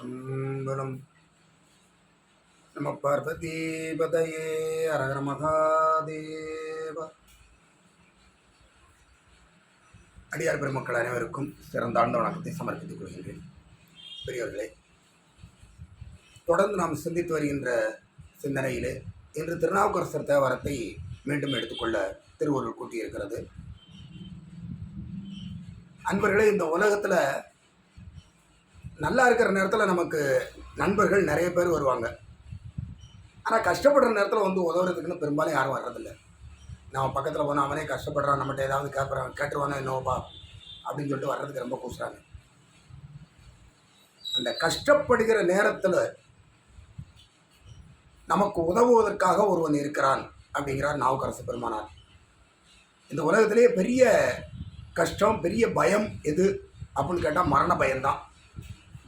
திருச்சிற்றம்பலம் நம பார்வதீபதையே அரகர மகாதேவ. அடியார் பெருமக்கள் அனைவருக்கும் சிறந்தாழ்ந்த வணக்கத்தை சமர்ப்பித்துக் கொள்கின்றேன். பெரியவர்களே தொடர்ந்து நாம் சிந்தித்து வருகின்ற சிந்தனையிலே இன்று திருநாவுக்கரசர் தேவாரத்தை மீண்டும் எடுத்துக்கொள்ள திருவள்ளுவர் கூட்டியிருக்கிறது. அன்பர்களே இந்த உலகத்தில் நல்லா இருக்கிற நேரத்தில் நமக்கு நண்பர்கள் நிறைய பேர் வருவாங்க. ஆனால் கஷ்டப்படுற நேரத்தில் வந்து உதவுறதுக்குன்னு பெரும்பாலும் யாரும் வர்றதில்லை. நம்ம பக்கத்தில் போனால் அவனே கஷ்டப்படுறான் நம்மகிட்ட ஏதாவது கேட்குறான் கேட்டுருவானோ என்னோவா அப்படின்னு சொல்லிட்டு வர்றதுக்கு ரொம்ப கூசுறாங்க. அந்த கஷ்டப்படுகிற நேரத்தில் நமக்கு உதவுவதற்காக ஒருவன் இருக்கிறான் அப்படிங்கிறார் நாவுக்கரசு பெருமானார். இந்த உலகத்திலேயே பெரிய கஷ்டம் பெரிய பயம் எது அப்படின்னு கேட்டால் மரண பயம்தான்.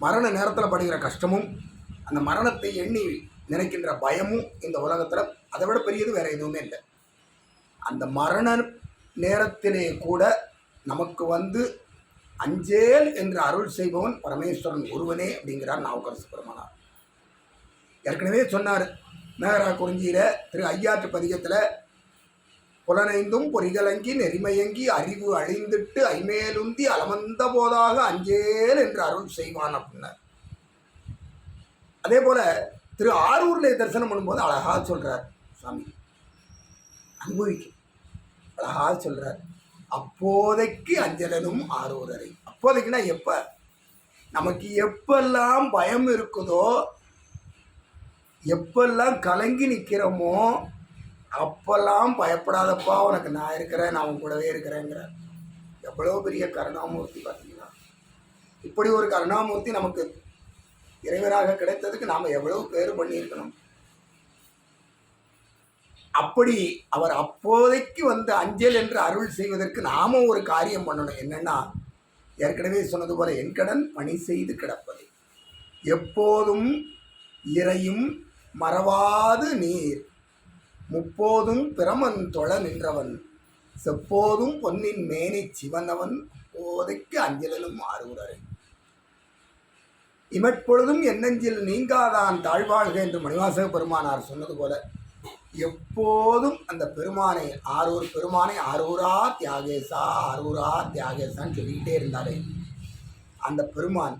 மரண நேரத்தில் படுகிற கஷ்டமும் அந்த மரணத்தை எண்ணி நினைக்கின்ற பயமும் இந்த உலகத்தில் அதை விட பெரியது வேறு எதுவுமே இல்லை. அந்த மரண நேரத்திலே கூட நமக்கு வந்து அஞ்சேல் என்று அருள் செய்பவன் பரமேஸ்வரன் ஒருவனே அப்படிங்கிறார் நாவுக்கரசு பெருமானார். ஏற்கனவே சொன்னார் மேகரா குறிஞ்சியில் திரு ஐயாற்று பதிகத்தில் புலனைந்தும் பொறிகலங்கி நெறிமையங்கி அறிவு அழிந்திட்டு ஐமேலுந்தி அலமந்த போதாக அஞ்சேல் என்று அருள் செய்வான் அப்படின்னார் அதே போல திரு ஆரூர்ல தரிசனம் பண்ணும்போது அழகா சொல்றார் சாமி. அனுபவிக்கும் அழகா சொல்றார். அப்போதைக்கு அஞ்சலனும் ஆரூரரை. அப்போதைக்குன்னா எப்ப? நமக்கு எப்பெல்லாம் பயம் இருக்குதோ எப்பெல்லாம் கலங்கி நிற்கிறோமோ அப்பெல்லாம் பயப்படாதப்பா உனக்கு நான் இருக்கிறேன் நான் உன் கூடவே இருக்கிறேங்கிற எவ்வளோ பெரிய கருணாமூர்த்தி பார்த்தீங்கன்னா இப்படி ஒரு கருணாமூர்த்தி நமக்கு இறைவனாக கிடைத்ததுக்கு நாம் எவ்வளவு பேர் பண்ணியிருக்கணும்? அப்படி அவர் அப்போதைக்கு வந்து அஞ்சல் என்று அருள் செய்வதற்கு நாமும் ஒரு காரியம் பண்ணணும். என்னன்னா ஏற்கனவே சொன்னது போல என் கடன் பணி செய்து கிடப்பது. எப்போதும் இறையும் மறவாது நீர். முப்போதும் பிரமன் தொழ நின்றவன். செப்போதும் பொன்னின் மேனி சிவனவன். போதைக்கு அஞ்சலனும் ஆறுகிறாரே இமற்பொழுதும் என்னெஞ்சில் நீங்காதான் தாழ்வாழ்க என்று மணிவாசக பெருமானார் சொன்னது போல எப்போதும் அந்த பெருமானை ஆரூர் பெருமானை ஆரூரா தியாகேசா ஆரூரா தியாகேசான்னு சொல்லிக்கிட்டே இருந்தாலே அந்த பெருமான்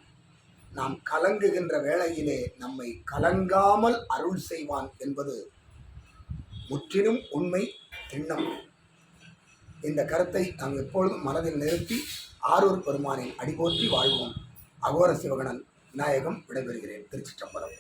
நாம் கலங்குகின்ற வேளையிலே நம்மை கலங்காமல் அருள் செய்வான் என்பது முற்றிலும் உண்மை திண்ணம் இந்த கருத்தை நாம் எப்பொழுதும் மனதில் நிறுத்தி ஆரூர் பெருமானின் அடிபோற்றி வாழ்வோம். அகோர சிவகணன் விநாயகம் விடைபெறுகிறேன். திருச்சிற்றம்பலம்.